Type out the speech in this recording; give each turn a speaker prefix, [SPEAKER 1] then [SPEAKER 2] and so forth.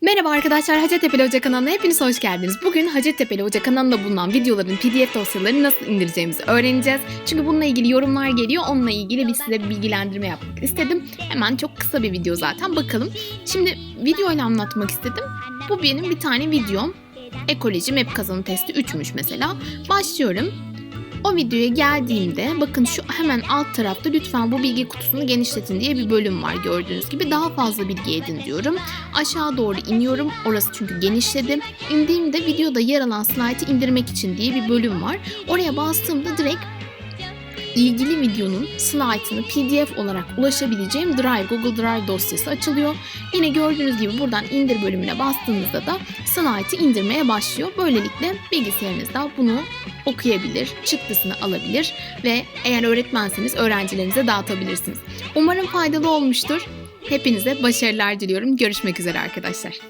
[SPEAKER 1] Merhaba arkadaşlar Hacettepe Hoca kanalına hepiniz hoş geldiniz. Bugün Hacettepe Hoca kanalında bulunan videoların PDF dosyalarını nasıl indireceğimizi öğreneceğiz. Çünkü bununla ilgili yorumlar geliyor. Onunla ilgili bir size bir bilgilendirme yapmak istedim. Hemen çok kısa bir video zaten bakalım. Şimdi videoyla anlatmak istedim. Bu benim bir tane videom. Ekoloji map kazanı testi 3'müş mesela. Başlıyorum. O videoya geldiğimde bakın şu hemen alt tarafta lütfen bu bilgi kutusunu genişletin diye bir bölüm var gördüğünüz gibi. Daha fazla bilgi edin diyorum. Aşağı doğru iniyorum. Orası çünkü genişledi. İndiğimde videoda yer alan slaytı indirmek için diye bir bölüm var. Oraya bastığımda direkt ilgili videonun slaytını PDF olarak ulaşabileceğim Drive, Google Drive dosyası açılıyor. Yine gördüğünüz gibi buradan indir bölümüne bastığınızda da slaytı indirmeye başlıyor. Böylelikle bilgisayarınızda bunu okuyabilir, çıktısını alabilir ve eğer öğretmenseniz öğrencilerinize dağıtabilirsiniz. Umarım faydalı olmuştur. Hepinize başarılar diliyorum. Görüşmek üzere arkadaşlar.